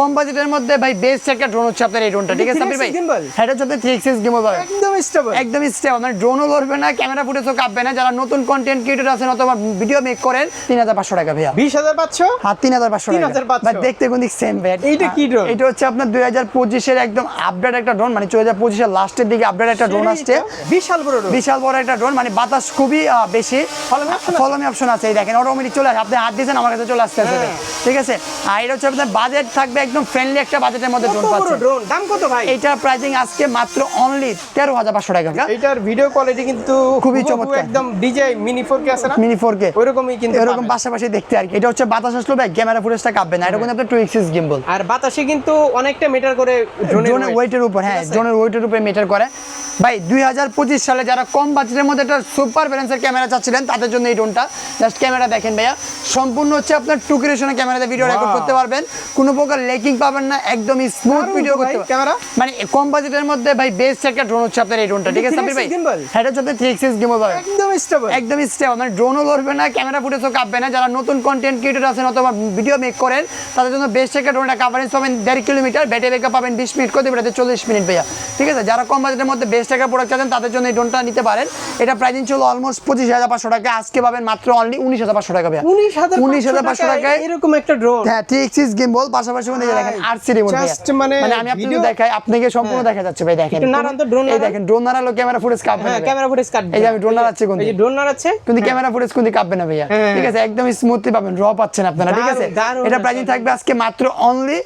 কম বাজেটের মধ্যে ভাই বেস্ট একটা ড্রোন হচ্ছে আপনার এই ড্রোনটা ঠিক আছে সাবির ভাই? 3 gimbal? এটা হচ্ছে থ্রি এক্সিস গেমও পাবেন একদম স্টেবল একদম স্টেপ মানে ড্রোনও লড়বে না ক্যামেরা ফুটেজও কাঁপবে না। যারা নতুন কন্টেন্ট ক্রিয়েটর আছেন অথবা ভিডিও মেক করেন তিন হাজার পাঁচশো টাকা ভাইয়া। 20500 হ্যাঁ তিন হাজার পাঁচশো টাকা। 3,500 বাট দেখতে কোন দিক সেম ভাই। এইটা কি drone? এটা হচ্ছে আপনার দুই হাজার পঁচিশের একদম আপডেট একটা ড্রোন মানে দুই হাজার পঁচিশের লাস্টের দিকে আপডেট একটা ড্রোন আসছে। বিশাল বড় ড্রোন বিশাল বড় একটা ড্রোন মানে বাতাস খুবই বেশি? ফলমি অপশন আছে। এই দেখেন অটোমেটিক চলে আসে। আপনি হাত দিয়েছেন আমার কাছে চলে আসতে হ্যাঁ। ঠিক আছে? আর এটা হচ্ছে আপনার বাজেট থাকবে একদম ফ্রেন্ডলি একটা বাজেটের মধ্যে ড্রোন পাচ্ছেন ড্রোন দাম কত ভাই? এইটার প্রাইসিং আজকে মাত্র অনলি তেরো হাজার পাঁচশো টাকা এইটার ভিডিও কোয়ালিটি কিন্তু খুবই চমৎকার। একদম ডিজে মিনি 4K আছে না? মিনি ফোর কে ওইরকমই কিন্তু এরকম পাশাপাশি দেখতে আর কি। এটা হচ্ছে বাতাস আসলো ভাই ক্যামেরা ফুটেজটা কাঁপবে না। এটা কিন্তু আপনার টু এক্সিস গিম্বল আর বাতাসে কিন্তু অনেকটা মিটার করে ড্রোনের ওয়েটের উপর হ্যাঁ ড্রোনের ওয়েটের উপরে মিটার করে। ভাই দুই হাজার পঁচিশ সালে যারা কম বাজেটের মধ্যে একটা সুপার ব্যালেন্সের ক্যামেরা চাচ্ছিলেন তাদের জন্য এই ড্রোনটা জাস্ট ক্যামেরা দেখেন ভাইয়া। সম্পূর্ণ হচ্ছে আপনার টু কিরেশনের ক্যামেরাতে ভিডিও রেকর্ড করতে পারবেন। কোনো প্রকার লেকিং পাবেন না একদম স্মুথ ভিডিও করতে ক্যামেরা। মানে কম বাজেটের মধ্যে ভাই বেস্ট একটা ড্রোন হচ্ছে আপনার এই ড্রোনটা ঠিক আছে সাবির ভাই? 360 gimbal? এটা হচ্ছে থ্রি এক্সিস গেমও পাবেন। একদম স্টেবল একদম স্টেবল মানে ড্রোনও লড়বে না ক্যামেরা ফুটেজও কাঁপবে না। যারা নতুন কন্টেন্ট ক্রিয়েটর আছেন অথবা ভিডিও মেক করেন তাদের জন্য বেস্ট একটা ড্রোনটা কাভারেজ পাবেন দেড় কিলোমিটার ব্যাটারি ব্যাকআপ পাবেন বিশ মিনিট করতে বেটাতে চল্লিশ মিনিট ভাইয়া। ঠিক আছে? যারা কম বাজেটের মধ্যে বেস্ট একটা প্রোডাক্ট চাচ্ছেন তাদের জন্য এই ড্রোনটা নিতে পারেন। এটা প্রাইসিং ছিল অলমোস্ট পঁচিশ হাজার পাঁচশো টাকা আজকে পাবেন মাত্র অনলি উনিশ হাজার পাঁচশো টাকা ভাইয়া। উনিশ হাজার উনিশ হাজার পাঁচশো টাকায় এরকম একটা ড্রোন হ্যাঁ থ্রি এক্সিস গেম বল পাশাপাশি মধ্যে দেখেন মধ্যে। মানে মানে আমি আপনাকে দেখাই আপনাকে সম্পূর্ণ দেখা যাচ্ছে ভাই দেখেন। একটু তো, drone এই দেখেন ড্রোন নাড়ালো ক্যামেরা ফুটেজ কাঁপবে হ্যাঁ না ক্যামেরা ফুটেজ কাটবে। এই যে আমি drone নাড়াচ্ছি কোন এই ড্রোন নাড়াচ্ছে। কিন্তু ক্যামেরা ফুটেজ কিন্তু কাঁপবে না ভাইয়া। হ্যাঁ। ঠিক আছে একদম স্মুথলি পাবেন র পাচ্ছেন আপনারা ঠিক আছে? এটা প্রাইসিং থাকবে আজকে মাত্র অনলি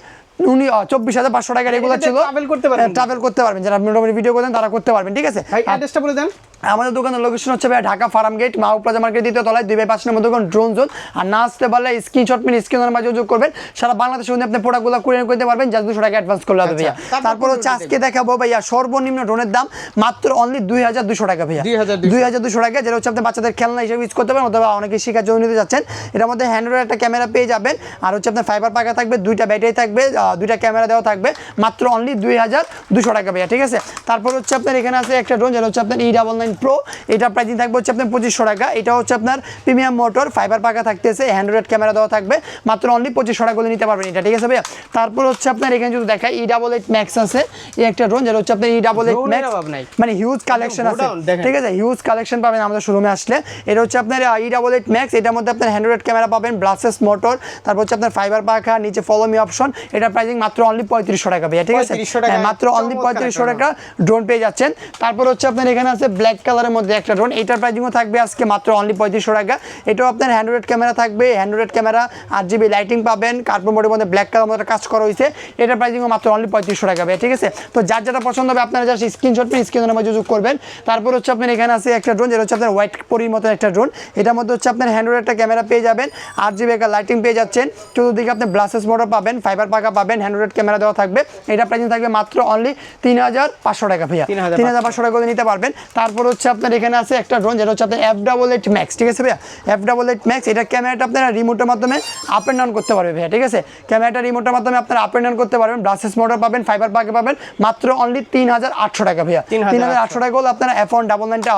উনি চব্বিশ হাজার পাঁচশো টাকা রেগুলার ছিল। travel করতে পারবেন। ট্রাভেল করতে পারবেন। যারা ভিডিও করেন তারা করতে পারবেন ঠিক আছে? অ্যাড্রেসটা বলে দেন। আমাদের দোকানের লোকেশন হচ্ছে ভাই Dhaka farm gate Mahu plaza market দ্বিতীয় তলায় দুই বাই পাঁচ নম্বর দোকান ড্রোন জোন আর না আসতে পারলে স্ক্রিনশট মিনি স্ক্রিনের মাঝে যোগ করবেন। সারা বাংলাদেশে মধ্যে আপনি প্রোডাক্টগুলো কুরিয়ার করতে পারবেন জাস্ট দুশো টাকা অ্যাডভান্স করলে হবে আচ্ছা, ভাইয়া তারপর তারপর হচ্ছে আজকে দেখাবো ভাইয়া সর্বনিম্ন ড্রোনের দাম মাত্র অনলি দুই হাজার দুশো টাকা ভাইয়া। 2200 দুই হাজার দুশো টাকা যেটা হচ্ছে আপনি বাচ্চাদের খেলনা হিসেবে ইউজ করতে পারেন অথবা অনেকে শেখার জন্য নিতে যাচ্ছেন। এটার মধ্যে হ্যান্ড্রয়েড একটা ক্যামেরা পেয়ে যাবেন। আর হচ্ছে আপনার ফাইবার পাকা থাকবে দুইটা ব্যাটারি থাকবে দুইটা ক্যামেরা দেওয়া থাকবে মাত্র অনলি দুই হাজার দুশো টাকা ভাইয়া ঠিক আছে? তারপর হচ্ছে আপনার এখানে আছে একটা ড্রোন যেটা হচ্ছে আপনার ই ডাবল নাইন প্রো এটা প্রাইসিং থাকবে হচ্ছে আপনার পঁচিশশো টাকা। এটা হচ্ছে আপনার প্রিমিয়াম মোটর ফাইবার পাকা থাকতেছে হ্যান্ড্রয়েড ক্যামেরা দেওয়া থাকবে। মাত্র অনলি পঁচিশশো টাকা করে নিতে পারবেন এটা ঠিক আছে ভাইয়া? তারপর হচ্ছে আপনার এখানে যদি দেখায় ই ডাবল এইট ম্যাক্স আছে। এই একটা ড্রোন যেটা হচ্ছে আপনার ই ডাবল এইট ম্যাক্স মানে হিউজ কালেকশন আছে। ঠিক আছে হিউজ কালেকশন পাবেন আমাদের শোরুমে আসলে। এটা হচ্ছে আপনার ই ডাবল এইট ম্যাক্স এটার মধ্যে আপনার হ্যান্ড্রয়েড ক্যামেরা পাবেন ব্লাসেস মোটর তারপর হচ্ছে আপনার ফাইবার পাখা নিচে ফলো মি অপশন এটা প্রাইসিং মাত্র অনলি পঁয়ত্রিশশো টাকা ভাইয়া ঠিক আছে? 3500 টাকায় হ্যাঁ, মাত্র অনলি পঁয়ত্রিশশো টাকা ড্রোন পেয়ে যাচ্ছেন। তারপর হচ্ছে আপনার এখানে আছে ব্ল্যাক কালারের মধ্যে একটা ড্রোন এটার প্রাইসিংও থাকবে আজকে মাত্র অনলি পঁয়ত্রিশশো টাকা। এটাও আপনার হ্যান্ড্রয়েড ক্যামেরা থাকবে। হ্যান্ড্রয়েড ক্যামেরা আট জিবি লাইটিং পাবেন। কার্বন বোর্ডের মধ্যে ব্ল্যাক কালার মধ্যে কাজ করা হয়েছে। এটার প্রাইসিংও মাত্র অনলি পঁয়ত্রিশশো টাকা ঠিক আছে? তো যার যেটা পছন্দ হবে আপনারা জাস্ট স্ক্রিনশট পেয়ে স্ক্রিনের মধ্যে যোগ করবেন। তারপর হচ্ছে আপনার এখানে আছে একটা ড্রোন যেটা হচ্ছে আপনার হোয়াইট পরির মতো একটা ড্রোন এটার মধ্যে হচ্ছে আপনার হ্যান্ড্রয়েড একটা ক্যামেরা পেয়ে যাবেন। আট জিবি একটা লাইটিং পেয়ে যাচ্ছেন। চতুর্দিকে আপনি ব্লাসেস মোটর পাবেন ফাইবার পাকা পাবেন হ্যান্ড্রয়েড ক্যামেরা দেওয়া থাকবে। এটা প্রাইসিং থাকবে মাত্র অনলি তিন হাজার পাঁচশো টাকা ভাইয়া। 3500 তিন হাজার পাঁচশো টাকা করে নিতে পারবেন। তারপর হচ্ছে আপনার এখানে আছে একটা ড্রোন যেটা হচ্ছে আপনার এফ ডাবল এইট ম্যাক্স ঠিক আছে ভাইয়া? এফ ডাবল এইট ম্যাক্স এটা ক্যামেরাটা আপনারা রিমোটের মাধ্যমে আপ অ্যান্ড ডাউন করতে পারবে ভাইয়া ঠিক আছে? ক্যামেরাটা রিমোটের মাধ্যমে আপনারা আপ অ্যান্ড ডাউন করতে পারবেন ব্রাসেস মোটর পাবেন ফাইবার পাকে পাবেন মাত্র অনলি তিন হাজার আটশো টাকা ভাইয়া। তিন হাজার আটশো। টাকা হলে আপনারা এফ ওয়ান ডাবল নাইনটা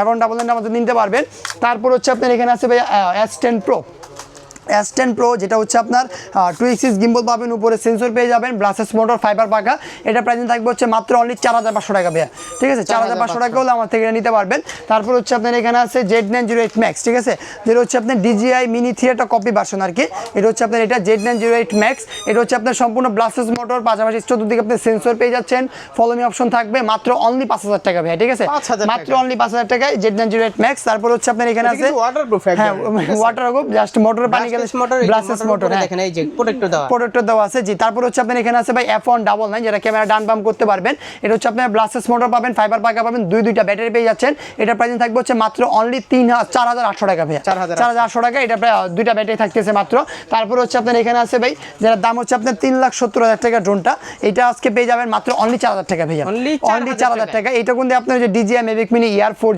এফ ওয়ান ডাবল নাইনটা আমাদের নিতে পারবেন। তারপর হচ্ছে আপনার এখানে আছে ভাইয়া S ten pro S ten pro যেটা হচ্ছে আপনার টু এক্সিস গিম্বল পাবেন উপরে সেন্সর পেয়ে যাবেন ব্লাসেস মোটর ফাইবার পাকা। এটা প্রাইসিং থাকবে হচ্ছে মাত্র অনলি চার হাজার পাঁচশো টাকা ভাইয়া। ঠিক আছে? চার হাজার পাঁচশো। টাকা হলে আমার থেকে নিতে পারবেন। তারপর হচ্ছে আপনার এখানে আছে Z nine zero eight max ঠিক আছে? যেটা হচ্ছে আপনার ডিজিআই মিনি থিয়েটার কপি ভার্সন আর কি। এটা হচ্ছে আপনার এটা Z nine zero eight max এটা হচ্ছে আপনার সম্পূর্ণ ব্লাসেস মোটর পাশাপাশি চতুর্দিকে আপনি সেন্সর পেয়ে যাচ্ছেন। ফলোমি অপশন থাকবে মাত্র অনলি পাঁচ হাজার টাকা ভাইয়া ঠিক আছে? 5,000 মাত্র। অনলি পাঁচ হাজার টাকায় Z nine zero eight max তারপর হচ্ছে আপনার এখানে আছে হ্যাঁ ওয়াটার প্রুফ জাস্ট মোটর পানি মোটর মোটর হ্যাঁ। দেখেন এই যে প্রোটেক্টর দেওয়া প্রোডাক্টর দেওয়া আছে। জি তারপর হচ্ছে আপনার এখানে আছে ভাই এফ ডাবল নাইন যেটা ক্যামেরা ডান বাম করতে পারবেন। এটা হচ্ছে আপনার ব্লাসেস মোটর পাবেন ফাইবার পাকা পাবেন দুই দুইটা ব্যাটারি পেয়ে যাচ্ছেন। এটা প্রাইস থাকবে হচ্ছে মাত্র অনলি হাজার টাকা ভাইয়া। 4,800 চার হাজার আটশো টাকা এটা প্রায় দুইটা ব্যাটারি থাকতেছে মাত্র। তারপর হচ্ছে আপনার এখানে আছে ভাই যেটার দাম হচ্ছে আপনার তিন লাখ সত্তর হাজার টাকা ড্রোনটা এটা আজকে পেয়ে যাবেন মাত্র অনলি টাকা ভাইয়া। Only অনলি 4,000 চার হাজার টাকা। এটা কিন্তু আপনার যে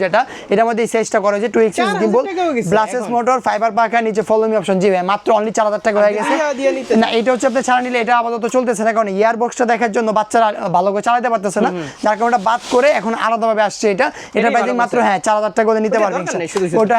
যেটা এটার মধ্যে এই সাইজটা করা হয়েছে টু এক্সিস 4,000 গিম্বল টাকাও গেছে ব্লাসেস এখন। মোটর ফাইবার পাকা নিচে ফলো মি অপশন জি ভাই মাত্র অনলি চার হাজার টাকা হয়ে গেছে। দিয়ে নিতে। না এটা হচ্ছে আপনি ছাড়া নিলে এটা আপাতত চলতেছে না কারণ ইয়ার বক্সটা দেখার জন্য বাচ্চারা ভালো করে চালাতে পারতেছে না। যার কারণে বাদ করে এখন আলাদাভাবে আসছে এটা। এটা প্রাইসিং মাত্র হ্যাঁ চার হাজার টাকা নিতে ওটা পারবেন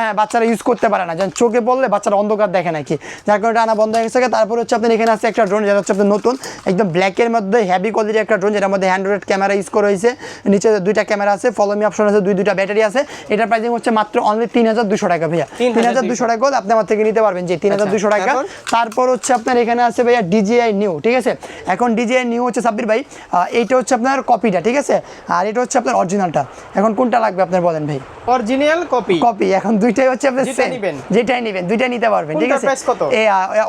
হ্যাঁ বাচ্চারা ইউজ করতে পারে না। যেন চোখে পড়লে বাচ্চারা অন্ধকার দেখে নাকি। যার কারণে আনা বন্ধ হয়ে গেছে। তারপর হচ্ছে আপনার এখানে আছে একটা ড্রোন যেটা হচ্ছে আপনার নতুন একদম ব্ল্যাকের মধ্যে হেভি কোয়ালিটির একটা ড্রোন যেটার মধ্যে হ্যান্ড্রয়েড ক্যামেরা ইউজ করা হয়েছে। নিচে দুইটা ক্যামেরা আছে ফলো মি অপশন আছে দুই দুইটা ব্যাটারি আছে। এটার প্রাইসিং হচ্ছে মাত্র অনলি তিন হাজার দুশো টাকা ভাইয়া। তিন হাজার দুশো টাকা আপনি আমার থেকে নিতে পারবেন যে তিন হাজার দুশো টাকা। তারপর? হচ্ছে আপনার এখানে আছে ভাইয়া ডিজিআই নিউ ঠিক আছে? এখন ডিজিআই নিউ হচ্ছে সাব্বির ভাই। এইটা হচ্ছে আপনার কপিটা ঠিক আছে? আর এটা হচ্ছে আপনার অরিজিনালটা এখন কোনটা লাগবে আপনার বলেন ভাই? অরিজিনাল কপি কপি এখন দুইটাই হচ্ছে। নিবেন। যেটাই নেবেন দুইটাই নিতে পারবেন ঠিক আছে? এই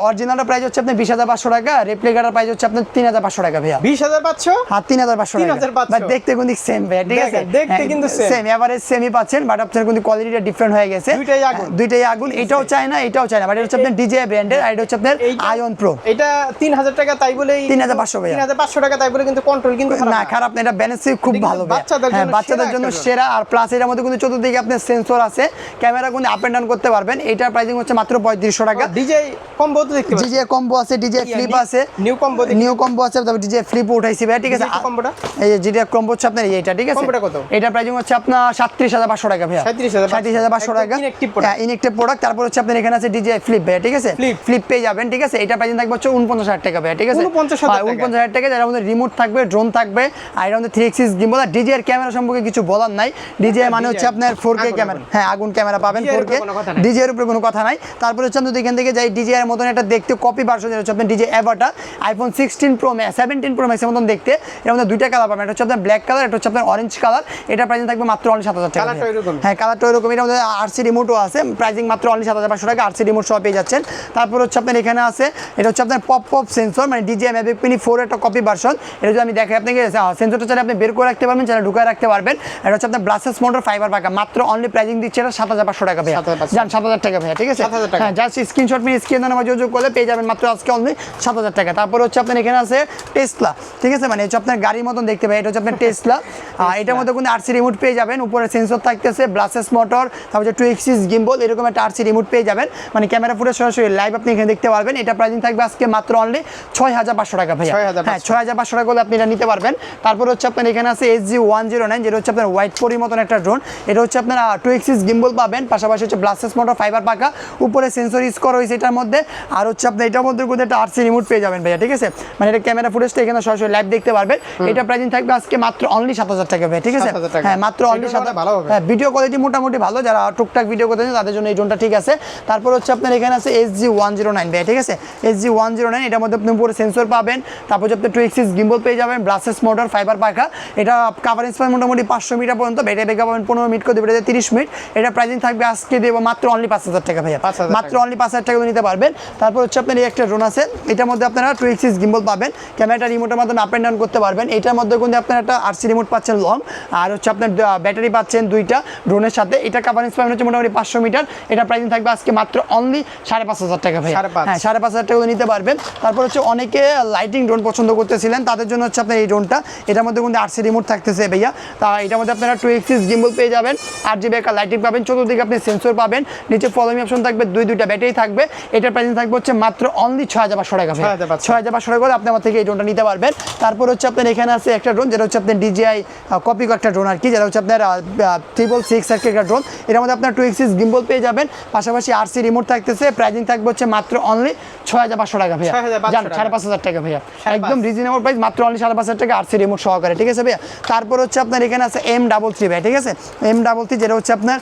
অরিজিনালটা প্রাইস হচ্ছে আপনার বিশ হাজার পাঁচশো টাকা রেপ্লিকাটার প্রাইস হচ্ছে আপনার তিন হাজার পাঁচশো টাকা ভাইয়া। বিশ হাজার পাঁচশো? হ্যাঁ তিন হাজার পাঁচশো টাকা। দেখতে কিন্তু সেম ভাইয়া ঠিক আছে? দেখতে কিন্তু সেম এভারেজ সেমই পাচ্ছেন বাট আপনার কিন্তু কোয়ালিটিটা ডিফারেন্ট হয়ে গেছে। দুইটাই আগুন। হ্যাঁ, দুইটাই আগুন এটাও চায় না এটাও চায় না বাট এটা হচ্ছে আপনার ডিজিআই ব্র্যান্ডের আর এটা হচ্ছে আপনার আয়ন প্রো এটা তিন হাজার টাকা তাই 3,500 পাঁচশো টাকা তাই বলে কিন্তু কন্ট্রোল কিন্তু না। খারাপ না। এটা ব্যালেন্সি খুব ভালো বাচ্চাদের হ্যাঁ বাচ্চাদের জন্য সেরা আর প্লাস মধ্যে কিন্তু চতুর্দিকে আপনার সেন্সর আছে ক্যামেরা কিন্তু আপ এন্ড ডাউন করতে পারবেন। এটার প্রাইসিং হচ্ছে মাত্র পঁয়ত্রিশশো টাকা। ডিজে কম্বো তো দেখতে কম্বো আছে ফ্লিপ আছে। নিউ কম্বো নিউ কম্বো আছে ডিজে ফ্লিপ উঠাইছি ভাই ঠিক আছে। Combo-টা? এই যে কম্বো হচ্ছে আপনার এইটা ঠিক আছে? Combo-টা কত? এটা প্রাইসিং হচ্ছে আপনার সাতত্রিশ হাজার পাঁচশো টাকা ভাইয়া। 37,500 সাঁত্রিশ হাজার পাঁচশো টাকা। inactive product। হ্যাঁ ইনএক্টিভ প্রোডাক্ট তারপর হচ্ছে আপনার এখানে আছে ডিজে ফ্লিপ ভাইয়া ঠিক আছে? ফ্লিপ পেয়ে যাবেন ঠিক আছে? এটা প্রাইসিং থাকবে হচ্ছে উনপঞ্চাশ হাজার টাকা ভাইয়া ঠিক আছে? 49,000 হ্যাঁ, টাকা। 49,000 টাকা যার মধ্যে রিমোট থাকবে ড্রোন থাকবে আর মধ্যে থ্রি এক্সিস গিম্বল আর ডিজে এর ক্যামেরা সম্পর্কে কিছু বলার নাই। ডিজে মানে হচ্ছে আপনার ফোর কে ক্যামেরা হ্যাঁ আগুন ক্যামেরা পাবেন ফোর কে উপরে কোনো কথা নাই। ডিজে এর উপরে কোনো কথা নাই। তারপরে হচ্ছে এখান থেকে যাই এর মতন একটা দেখতে কপি ভার্সন যেটা হচ্ছে আপনার DJI এভারটা iPhone sixteen pro max seventeen pro ম্যাক্সের মতন দেখতে এর মধ্যে দুইটা কালার পাবেন। এটা হচ্ছে আপনার ব্ল্যাক কালার এটা হচ্ছে আপনার অরেঞ্জ কালার এটা প্রাইসিং থাকবে মাত্র অনলি সাত হাজার টাকা। হ্যাঁ কালারটা ওইরকম। এটার মধ্যে আরসি রিমোটও আছে প্রাইসিং মাত্র অনলি সাত হাজার পাঁচশো টাকা। আরসি রিমোট সহ পেয়ে যাচ্ছেন তারপর হচ্ছে আপনার এখানে আছে এটা হচ্ছে আপনার পপ পপ সেন্সর মানে ডিজে ম্যাভিক মিনি ফোর একটা কপি ভার্সন এটা যদি আমি দেখাই আপনাকে সেন্সরটা চাইলে আপনি বের করে রাখতে পারবেন চাইলে ঢুকায় রাখতে পারবেন। এটা হচ্ছে আপনার ব্লাসেস মোটর ফাইবার পাকা মাত্র অনলি প্রাইসিং দিচ্ছে এটা সাত হাজার পাঁচশো টাকা ভাইয়া। যান সাত হাজার টাকা ভাইয়া ঠিক আছে? হ্যাঁ জাস্ট স্ক্রিনশট নিয়ে স্ক্রিন নাম্বার যোগাযোগ করলে পেয়ে যাবেন মাত্র আজকে অনলি সাত হাজার টাকা। তারপর হচ্ছে আপনার এখানে আছে টেসলা ঠিক আছে? মানে হচ্ছে আপনার গাড়ির মতন দেখতে পাই এটা হচ্ছে আপনার টেসলা এটার মধ্যে কিন্তু আরসি রিমোট পেয়ে যাবেন উপরে সেন্সর থাকতেছে ব্লাসেস মোটর তারপর টু এক্সিস গিম্বল এরকম একটা আরসি রিমোট পেয়ে যাবেন। মানে ক্যামেরা ফুটে সরাসরি লাইভ আপনি এখানে দেখতে পারবেন। এটা প্রাইসিং থাকবে আজকে মাত্র অনলি ছয় হাজার পাঁচশো টাকা 6,500 হ্যাঁ ছয় হাজার পাঁচশো টাকা করলে আপনি এটা নিতে পারবেন। তারপর হচ্ছে আপনার এখানে আছে S G one zero nine যেটা হচ্ছে আপনার হোয়াইট ফোরির মতন একটা ড্রোন এটা হচ্ছে আপনার টু এক্সিস গিম্বল পাবেন। পাশাপাশি হচ্ছে ব্লাসেস মোটর ফাইবার পাকা। উপরে সেন্সর ইউজ করা হয়েছে এটার মধ্যে। আর হচ্ছে আপনি এটার মধ্যে কিন্তু একটা আরসি রিমোট পেয়ে যাবেন ভাইয়া ঠিক আছে? মানে এটা ক্যামেরা ফুটেজটা এখানে সরাসরি লাইভ দেখতে পারবেন। এটা প্রাইসিং থাকবে আজকে মাত্র অনলি সাত হাজার টাকা ভাইয়া ঠিক আছে? হ্যাঁ মাত্র অনলি সাত ভালো হবে। হ্যাঁ ভিডিও কোয়ালিটি মোটামুটি ভালো। যারা টুকটাক ভিডিও করতে তাদের জন্য এই ড্রোনটা ঠিক আছে। তারপর হচ্ছে আপনার এখানে আছে S G one zero nine ভাই ঠিক আছে? S G one zero nine এটার মধ্যে আপনি উপরে সেন্সর পাবেন তারপর হচ্ছে আপনি টু এক্সিস গিম্বল পেয়ে যাবেন ব্লাসেস মোটর ফাইবার পাখা। এটা কাভারেজ পাবেন মোটামুটি পাঁচশো মিটার পর্যন্ত ব্যাটারি ব্যাকআপ পাবেন পনেরো মিনিট করে দেবে তিরিশ মিনিট। এটা প্রাইসিং থাকবে আজকে দেবো মাত্র অনলি পাঁচ হাজার টাকা ভাইয়া। 5,000 টাকা। মাত্র অনলি পাঁচ হাজার টাকা নিতে পারবেন। তারপর হচ্ছে আপনার এই একটা ড্রোন আছে এটার মধ্যে আপনারা টু এক্সিস গিম্বল পাবেন। ক্যামেরাটা রিমোটের মাধ্যমে আপ অ্যান্ড ডাউন করতে পারবেন। এটার মধ্যে কিন্তু আপনার একটা আরসি রিমোট পাচ্ছেন লং আর হচ্ছে আপনার ব্যাটারি পাচ্ছেন দুইটা ড্রোনের সাথে। এটা কাভারেজ পাবেন হচ্ছে মোটামুটি পাঁচশো মিটার। এটা প্রাইসিং থাকবে আজকে মাত্র অনলি সাড়ে পাঁচ হাজার টাকা ভাই হ্যাঁ সাড়ে পাঁচ হাজার টাকা নিতে পারবেন। তারপর হচ্ছে অনেকে লাইটিং ড্রোন পছন্দ করতেছিলেন তাদের জন্য হচ্ছে আপনার এই ড্রোনটা এটার মধ্যে কিন্তু আরসি রিমোট থাকতেছে ভাইয়া। তা এটার মধ্যে আপনারা টু এক্সিস গিম্বল পেয়ে যাবেন। আট জিবি একটা লাইটিং পাবেন। চতুর্দিকে আপনি সেন্সর পাবেন। নিচে ফলোমি অপশন থাকবে দুই দুইটা ব্যাটারি থাকবে। এটার প্রাইসিং থাকবে হচ্ছে মাত্র অনলি ছয় হাজার পাঁচশো টাকা ভাই 6,500 ছয় হাজার পাঁচশো টাকা করে আপনি আমার থেকে এই ড্রোনটা নিতে পারবেন। তারপর হচ্ছে আপনার এখানে আছে একটা ড্রোন যেটা হচ্ছে আপনার ডিজিআই কপি একটা ড্রোন আর কি যেটা হচ্ছে আপনার ট্রিপল সিক্স একটা ড্রোন এটার মধ্যে আপনার টু এক্সিস গিম্বল পেয়ে যাবেন। পাশাপাশি আরসি রিমোট থাকতেছে। প্রাইসিং থাকবে হচ্ছে মাত্র অনলি ছয় হাজার পাঁচশো টাকা ভাইয়া। জান সাড়ে পাঁচ হাজার টাকা ভাইয়া। একদম রিজনেবল প্রাইস মাত্র অনলি সাড়ে পাঁচ হাজার টাকা আরসি রিমোট সহকারে ঠিক আছে ভাইয়া? তারপর হচ্ছে আপনার এখানে আছে এম ডাবল থ্রি ভাই ঠিক আছে? এম ডাবল থ্রি যেটা হচ্ছে আপনার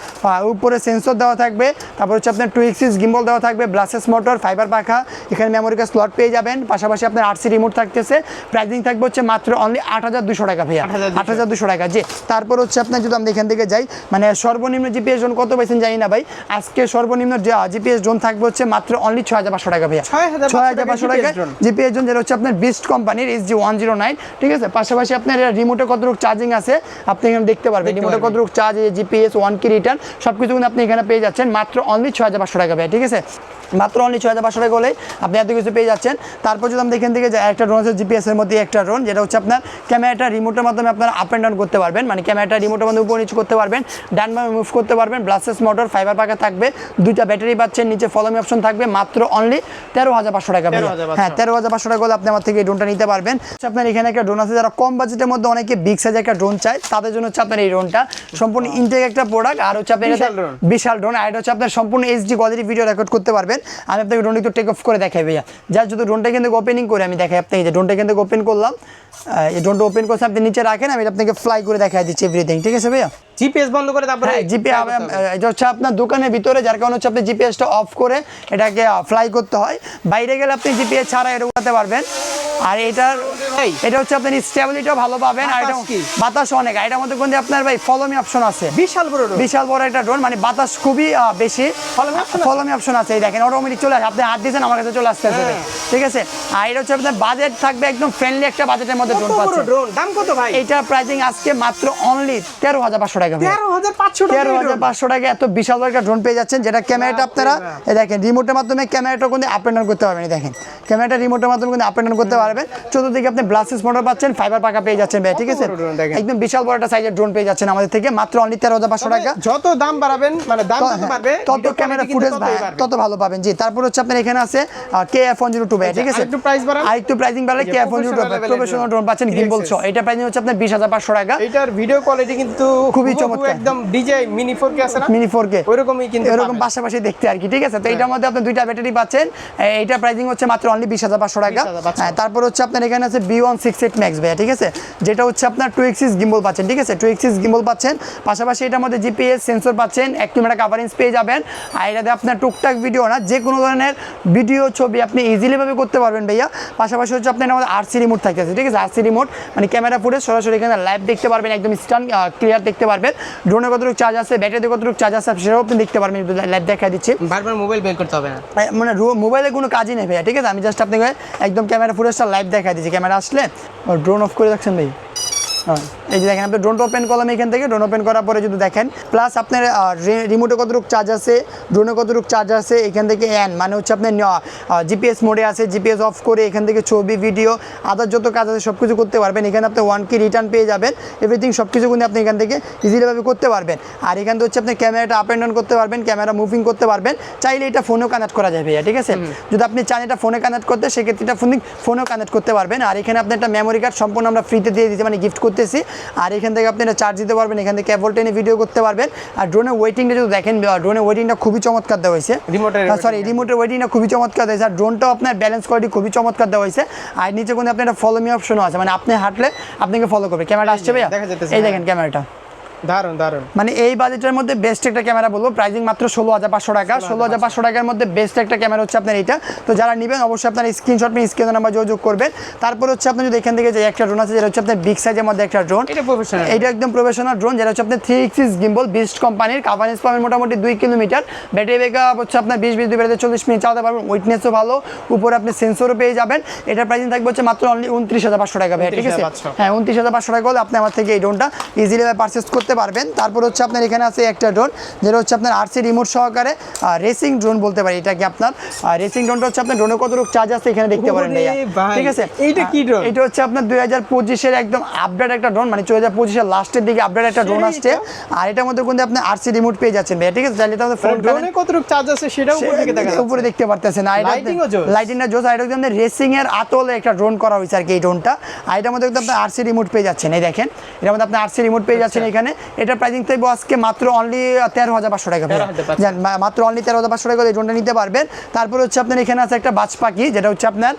উপরে সেন্সর দেওয়া থাকবে তারপর হচ্ছে আপনার টু এক্সিস গিম্বল দেওয়া থাকবে ব্লাসেস মোটর ফাইবার পাখা এখানে মেমোরি কার্ড স্লট পেয়ে যাবেন পাশাপাশি আপনার আরসি রিমোট থাকতেছে প্রাইসিং থাকবে হচ্ছে মাত্র অনলি আট হাজার দুশো টাকা ভাইয়া। আট হাজার দুশো টাকা জি। তারপর হচ্ছে আপনার যদি আমরা এখান থেকে যাই মানে সর্বনিম্ন জিপিএস জোন কত পাইছেন জানি না ভাই আজকে সর্বনিম্ন জিপিএস জোন থাকবে হচ্ছে মাত্র অনলি ছয় হাজার পাঁচশো টাকা ভাইয়া। ছয় হাজার পাঁচশো টাকা। জিপিএস জোন যেটা হচ্ছে আপনার বিস্ট কোম্পানির S G one zero nine ঠিক আছে? পাশাপাশি আপনার রিমোটে কতটুকু চার্জিং আছে আপনি এখানে দেখতে পারবেন। রিমোটে। কতটুকু চার্জ জিপিএস ওয়ান কি রিটার্ন সব কিছু কিন্তু আপনি এখানে পেয়ে যাচ্ছেন মাত্র অনলি ছয় হাজার পাঁচশো টাকা ভাই ঠিক আছে? মাত্র অনলি ছয় হাজার পাঁচশো টাকা হলেই আপনি এত কিছু পেয়ে যাচ্ছেন। তারপর যদি আমরা এখান থেকে একটা ড্রোন আছে জিপিএস এর মধ্যে একটা ড্রোন যেটা হচ্ছে আপনার ক্যামেরাটা রিমোটের মাধ্যমে আপনারা আপ অ্যান্ড ডাউন করতে পারবেন। মানে ক্যামেরাটা রিমোটের মাধ্যমে উপর নিচে করতে পারবেন। ডান বামে মুভ করতে পারবেন। ব্লাসেস মোটর ফাইবার পাকা থাকবে। দুইটা ব্যাটারি পাচ্ছেন নিচে ফলোমি অপশন থাকবে মাত্র অনলি তেরো হাজার পাঁচশো টাকা ভাইয়া। 13,500 হ্যাঁ তেরো হাজার পাঁচশো টাকা হলে আপনি আমার থেকে এই ড্রোনটা নিতে পারবেন। আচ্ছা, আপনার এখানে একটা ড্রোন আছে যারা কম বাজেটের মধ্যে অনেকে বিগ সাইজ একটা ড্রোন চায় তাদের জন্য হচ্ছে আপনার এই ড্রোনটা সম্পূর্ণ ইনটেক একটা প্রোডাক্ট আর হচ্ছে আপনার বিশাল ড্রোন আর এটা হচ্ছে আপনার সম্পূর্ণ এইচডি কোয়ালিটি ভিডিও রেকর্ড করতে পারবেন। আমি আপনাকে ড্রোন একটু টেক অফ করে দেখাই ভাইয়া। যার যদি ড্রোনটা কিন্তু ওপেনিং করে আমি দেখাই আপনাকে যে ড্রোনটা কিন্তু ওপেন করলাম। এই ড্রোনটা ওপেন করছে আপনি নিচে রাখেন আমি আপনাকে ফ্লাই করে দেখাই দিচ্ছি এভরিথিং ঠিক আছে ভাইয়া? জিপিএস বন্ধ করে তারপরে হ্যাঁ জিপি হবে। এটা হচ্ছে আপনার দোকানের ভিতরে যার কারণে হচ্ছে আপনি জিপিএসটা অফ করে এটাকে ফ্লাই করতে হয়। বাইরে গেলে আপনি জিপিএস ছাড়া এটা উঠাতে পারবেন। আর এটার এটা হচ্ছে আপনি স্টেবিলিটিও ভালো পাবেন। আর এটা বাতাস কি? বাতাস অনেক। আর এটার মধ্যে কিন্তু আপনার ভাই ফলোমি অপশন আছে। বিশাল বড় drone। বিশাল বড় একটা ড্রোন মানে বাতাস খুবই বেশি। ফলোমি অপশন আছে? এই দেখেন অটোমেটিক চলে আসে। আপনি হাত দিয়েছেন আমার কাছে চলে আসতে হ্যাঁ। ঠিক আছে? আর এটা হচ্ছে আপনার বাজেট থাকবে একদম ফ্রেন্ডলি একটা বাজেটের মধ্যে ড্রোন পাচ্ছেন ড্রোন দাম কত ভাই? এইটার প্রাইসিং আজকে মাত্র অনলি তেরো হাজার পাঁচশো টাকা তেরো হাজার পাঁচশো টাকা তেরো হাজার পাঁচশো টাকা এত বিশাল একটা ড্রোন পেয়ে যাচ্ছেন যেটা ক্যামেরাটা আপনারা দেখেন রিমোটের মাধ্যমে ক্যামেরাটা কিন্তু আপ অ্যান্ড ডাউন করতে পারবেন দেখেন। ক্যামেরাটা রিমোটের মাধ্যমে কিন্তু আপ ডাউন করতে পারবেন। চতুর্দিকে আপনি ব্লাসেস মোটর পাচ্ছেন ফাইবার পাকা পেয়ে যাচ্ছেন ভাই ঠিক আছে। একদম বিশাল বড় একটা সাইজের ড্রোন পেয়ে যাচ্ছেন আমাদের থেকে মাত্র অনলি তেরো হাজার পাঁচশো টাকা। যত দাম বাড়াবেন মানে দাম যত বাড়বে তত ক্যামেরা ফুটেজ তত ভালো পাবেন। জি তারপর হচ্ছে আপনার এখানে আছে K F one zero two ভাই ঠিক আছে? আরেকটু বাড়ান। একটু প্রাইসিং বাড়লে K F one zero two professional drone পাচ্ছেন 3XS গিম্বল সহ এটা প্রাইসিং হচ্ছে আপনার বিশ হাজার পাঁচশো টাকা। এইটার ভিডিও কোয়ালিটি কিন্তু খুবই চমৎকার। একদম ডিজে মিনি ফোর কে আছে না? মিনি ফোর কে ওইরকমই কিন্তু এরকম পাশাপাশি দেখতে আর কি ঠিক আছে? তো এইটার মধ্যে আপনি দুইটা ব্যাটারি পাচ্ছেন। এ- এইটা প্রাইসিং হচ্ছে মাত্র অনলি বিশ হাজার পাঁচশো টাকা। 20,500 হ্যাঁ তারপর হচ্ছে আপনার এখানে আছে B one six eight max ভাইয়া ঠিক আছে? যেটা হচ্ছে আপনার টু এক্সিস গিম্বল পাচ্ছেন ঠিক আছে? টু এক্সিস গিম্বল পাচ্ছেন। পাশাপাশি এটার মধ্যে জিপিএস সেন্সর পাচ্ছেন এক ক্যামেরা কাভারেন্স পেয়ে যাবেন। আর এটাতে আপনার টুকটাক ভিডিও না যে কোনো ধরনের ভিডিও ছবি আপনি ইজিলি ভাবে করতে পারবেন ভাইয়া। পাশাপাশি হচ্ছে আপনার আমাদের আরসি রিমোট থাকতেছে ঠিক আছে? আরসি রিমোট মানে ক্যামেরা ফুটে সরাসরি এখানে লাইভ দেখতে পারবেন একদম স্টান ক্লিয়ার দেখতে পারবেন। ড্রোনে কতটুকু চার্জ আছে ব্যাটারিতে কতটুকু চার্জ আছে সেটাও আপনি দেখতে পারবেন লাইভ দেখা দিচ্ছি। বারবার মোবাইল বের করতে হবে না। মানে মোবাইলে কোনো কাজই নেই ভাইয়া ঠিক আছে? আমি জাস্ট আপনাকে একদম ক্যামেরা ফুটেজটা লাইভ দেখা দিচ্ছি। ক্যামেরা আসলে ড্রোন অফ করে রাখছেন ভাই। এই যে দেখেন আপনি ড্রোনটা ওপেন করলাম এখান থেকে ড্রোন ওপেন করার পরে যদি দেখেন প্লাস আপনার রিমোটে কতটুকু চার্জ আছে ড্রোনে কতটুকু চার্জ আছে এখান থেকে অ্যান মানে হচ্ছে আপনার জিপিএস মোডে আছে জিপিএস অফ করে এখান থেকে ছবি ভিডিও আদার যত কাজ আছে সব কিছু করতে পারবেন। এখানে আপনি ওয়ান কি রিটার্ন পেয়ে যাবেন। এভরিথিং সব কিছু কিন্তু আপনি এখান থেকে ইজিলিভাবে করতে পারবেন। আর এখান থেকে হচ্ছে আপনি ক্যামেরাটা আপ অ্যান্ড ডাউন করতে পারবেন ক্যামেরা মুভিং করতে পারবেন। চাইলে এটা ফোনেও কানেক্ট করা যাবে ঠিক আছে? যদি আপনি চান এটা ফোনে কানেক্ট করতে সেক্ষেত্রে এটা ফোনে ফোনেও কানেক্ট করতে পারবেন। আর এখানে আপনি একটা মেমোরি কার্ড সম্পূর্ণ আমরা ফ্রিতে দিয়ে দিতে মানে গিফট করতেছি। আর এখান থেকে আপনি এটা চার্জ দিতে পারবেন এখান থেকে কেবল টেনে ভিডিও করতে পারবেন। আর ড্রোনের ওয়েটিংটা যদি দেখেন ড্রোনের ওয়েটিংটা খুবই চমৎকার দেওয়া হয়েছে। সরি রিমোটের ওয়েটিংটা খুবই চমৎকার দেওয়া হয়েছে। আর ড্রোনটাও আপনার ব্যালেন্স কোয়ালিটি খুবই চমৎকার দেওয়া হয়েছে। আর নিচে কিন্তু আপনার একটা ফলো মি অপশনও আছে। মানে আপনি হাঁটলে আপনাকে ফলো করবে। ক্যামেরাটা আসছে ভাইয়া? এই হ্যাঁ। দেখেন ক্যামেরাটা দারুণ দারুণ মানে এই বাজেটের মধ্যে বেস্ট একটা ক্যামেরা বলব। প্রাইসিং মাত্র ষোলো হাজার পাঁচশো টাকা। ষোলো হাজার পাঁচশো টাকার মধ্যে বেস্ট একটা ক্যামেরা হচ্ছে আপনার এইটা তো যারা নেবেন অবশ্যই আপনার স্ক্রিনশট নিয়ে স্ক্রিনের নাম্বার যোগাযোগ করবেন। তারপর হচ্ছে আপনি যদি এখান থেকে যে একটা ড্রোন আছে যেটা হচ্ছে আপনার বিগ সাইজের মধ্যে একটা ড্রোন এটা প্রফেশনাল একদম প্রফেশনাল ড্রোন যেটা হচ্ছে আপনার থ্রি গিম্বল বিস্ট কোম্পানির কাভারেজ পাবেন মোটামুটি দুই কিলোমিটার। ব্যাটারি ব্যাকআপ হচ্ছে আপনার বিশ বিশ দুই বেড়াতে চল্লিশ মিনিট চালাতে পারবেন। উইটনেসও ভালো। উপরে আপনি সেন্সরও পেয়ে যাবেন। এটার প্রাইসিং থাকবে হচ্ছে মাত্র অনলি উনত্রিশ হাজার পাঁচশো টাকা ভাই ঠিক আছে? 29,500 হ্যাঁ উনত্রিশ হাজার পাঁচশো টাকা হলে আপনি আমার থেকে এই ড্রোনটা ইজিলি পারচেস করতে পারবেন। তারপর হচ্ছে আপনার এখানে আছে একটা ড্রোন যেটা হচ্ছে আপনার আরসি রিমোট সহকারে রেসিং ড্রোন বলতে পারি এটা কি আপনার রেসিং ড্রোনটা হচ্ছে আপনার ড্রোনে কতটুকু চার্জ আছে এখানে দেখতে পারেন ঠিক আছে? এইটা কি drone? এটা হচ্ছে আপনার দুই হাজার পঁচিশের একদম আপডেট একটা ড্রোন মানে দুই হাজার পঁচিশের লাস্টের দিকে আপডেট একটা ড্রোন আসছে। আর এটার মধ্যে কিন্তু আপনি আরসি রিমোট পেয়ে যাচ্ছেন ভাইয়া ঠিক আছে? চাইলে তো ফোন ড্রোনে কতটুকু চার্জ আছে সেটাও উপর থেকে দেখা উপরে দেখতে পারতেছেন। আর ও জোস। লাইটিংটা জোস আর এটা রেসিং এর আতলে একটা ড্রোন করা হয়েছে আর কি এই ড্রোনটা আর এটার মধ্যে কিন্তু আপনি আরসি রিমোট পেয়ে যাচ্ছেন এই দেখেন। এটার মধ্যে আপনি আরসি রিমোট পেয়ে যাচ্ছেন এখানে। এটা প্রাইসিং থাকবে আজকে মাত্র অনলি তেরো হাজার পাঁচশো টাকা ভাইয়া। 13,500 জান, মাত্র অনলি তেরো হাজার পাঁচশো টাকা এই ড্রোনটা নিতে পারবেন। তারপর হচ্ছে আপনার এখানে আছে একটা বাজ পাখি যেটা হচ্ছে আপনার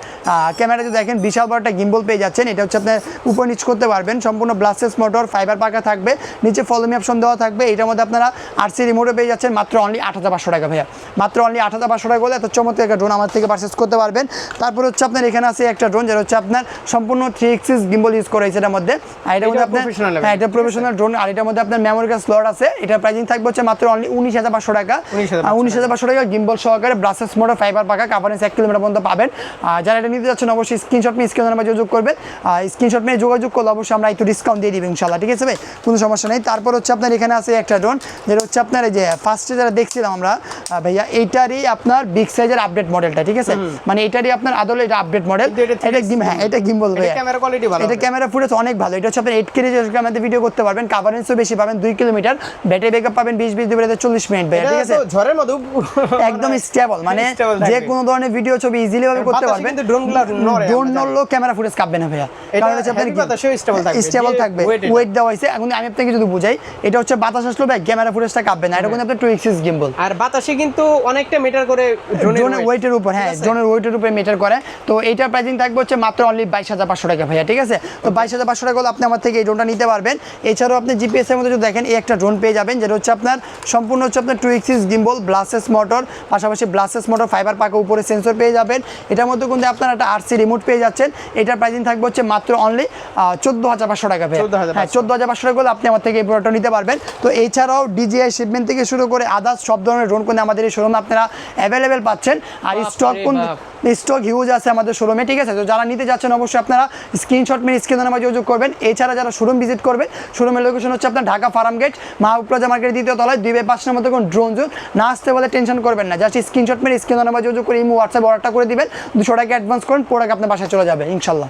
ক্যামেরা যদি দেখেন বিশাল বড় একটা গিম্বল পেয়ে যাচ্ছেন। এটা হচ্ছে আপনার উপর নিচ করতে পারবেন। সম্পূর্ণ ব্লাসেস মোটর ফাইবার পাকা থাকবে। নিচে ফলোমি অপশন দেওয়া থাকবে। এটার মধ্যে আপনারা আরসি রিমোটও পেয়ে যাচ্ছেন মাত্র অনলি আট হাজার পাঁচশো টাকা ভাইয়া। মাত্র অনলি আট হাজার পাঁচশো টাকা হলে এত চমৎকার একটা ড্রোন আমার থেকে পারচেস করতে পারবেন। তারপর হচ্ছে আপনার এখানে আছে একটা ড্রোন যেটা হচ্ছে আপনার সম্পূর্ণ থ্রি এক্সিস গিম্বল ইউজ করা হয়েছে এটার মধ্যে। আর এটার মধ্যে আপনার হ্যাঁ এটা প্রফেশনাল ড্রোন আর এটার মধ্যে আপনার মেমোরি কার্ড স্লট আছে। এটার প্রাইসিং থাকবে হচ্ছে মাত্র অনলি উনিশ হাজার পাঁচশো টাকা। 19,500 উনিশ হাজার পাঁচশো টাকা গিম্বল সহকারে ব্রাসেস মোটর ফাইবার পাকা কাভারেন্স এক কিলোমিটার পর্যন্ত পাবেন। আর যারা এটা নিতে যাচ্ছেন অবশ্যই স্ক্রিনশট নিয়ে স্ক্রিনের নাম্বার যোগাযোগ করবেন। আর স্ক্রিনশট নিয়ে যোগাযোগ করলে অবশ্যই আমরা একটু ডিসকাউন্ট দিয়ে দিবেন ইনশাল্লাহ ঠিক আছে ভাই? কোনো সমস্যা নেই। তারপর হচ্ছে আপনার এখানে আছে একটা ড্রোন যেটা হচ্ছে আপনার এই যে ফার্স্টে যারা দেখছিলাম আমরা ভাইয়া এইটারই আপনার বিগ সাইজের আপডেট মডেলটা ঠিক আছে? মানে এটারই আপনার আদলে এটা আপডেট মডেল এটা গিম হ্যাঁ এটা গিম্বল ভাইয়া। ক্যামেরা কোয়ালিটি ভালো এটা ক্যামেরা ফুটেজ অনেক ভালো। এটা হচ্ছে আপনি এইট কেজি ক্যামেরাতে ভিডিও করতে পারবেন। কাভারেন্সও বেশি পাবেন দুই কিলোমিটার। ব্যাটারি ব্যাকআপ পাবেন বিশ বিশ দুই চল্লিশ মিনিট ভাইয়া ঠিক আছে? ঝড়ের মধ্যে একদম স্টেবল মানে যে থাকবে। কোনো ধরনের ভিডিও ছবি ইজিলি ভাবে করতে পারবেন। ড্রোন ক্যামেরা ফুটেজ কাঁপবে না ভাইয়া। কারণ হচ্ছে আপনার স্টেবল থাকবে। ওয়েট দেওয়া হয়েছে। এখন আমি আপনাকে যদি বুঝাই এটা হচ্ছে বাতাস আসলো ভাই ক্যামেরা ফুটেজটা কাঁপবে না। এটা কিন্তু আপনার টু এক্সিস গিম্বল আর বাতাসে কিন্তু অনেকটা মিটার করে ড্রোনের ওয়েটের উপর হ্যাঁ ড্রোনের ওয়েটের উপর মিটার করে। তো এইটার প্রাইসিং থাকবে হচ্ছে মাত্র অনলি বাইশ হাজার পাঁচশো টাকা ভাইয়া ঠিক আছে? তো বাইশ হাজার পাঁচশো টাকা হলে আপনি আমার থেকে এই ড্রোনটা নিতে পারবেন। এছাড়াও আপনি জিপিএস এর মধ্যে যদি দেখেন এই একটা ড্রোন পেয়ে যাবেন যেটা হচ্ছে আপনার সম্পূর্ণ হচ্ছে আপনার two axis gimbal brushless motor পাশাপাশি ব্লাসেস মোটর ফাইবার পাকা উপরে সেন্সর পেয়ে যাবেন। এটার মধ্যে কিন্তু আপনার একটা আরসি রিমোট পেয়ে যাচ্ছেন। এটার প্রাইসিং থাকবে হচ্ছে মাত্র অনলি চোদ্দ হাজার পাঁচশো টাকা 14,500 হ্যাঁ চোদ্দ হাজার পাঁচশো টাকা আপনি আমার থেকে এই প্রোডাক্টটা নিতে পারবেন। তো এছাড়াও ডিজিআই শিপমেন্ট থেকে শুরু করে আদার্স সব ধরনের ড্রোন কিন্তু আমাদের এই শোরুমে আপনারা অ্যাভেলেবেল পাচ্ছেন। আর স্টক কোন স্টক হিউজ আছে আমাদের শোরুমে ঠিক আছে? তো যারা নিতে যাচ্ছেন অবশ্যই আপনারা স্ক্রিনশট মেরে স্ক্রিন নাম্বার যোগাযোগ করবেন। এছাড়া যারা শোরুম ভিজিট করবেন শোরুমের লোকেশন হচ্ছে আপনার Dhaka farm gate Mahbub plaza market দ্বিতীয় তলায় দুই বাই পাঁচ নম্বর কোনো ড্রোন জোন না আসতে বলে টেনশন করবেন না জাস্ট স্ক্রিনশট মেরে স্ক্রিন নাম্বার যোগাযোগ করে ইমো হোয়াটসঅ্যাপ অর্ডারটা করে দিবেন। দুশো টাকা অ্যাডভান্স করেন প্রোডাক্ট আপনার বাসায় চলে যাবে, ইনশাল্লাহ।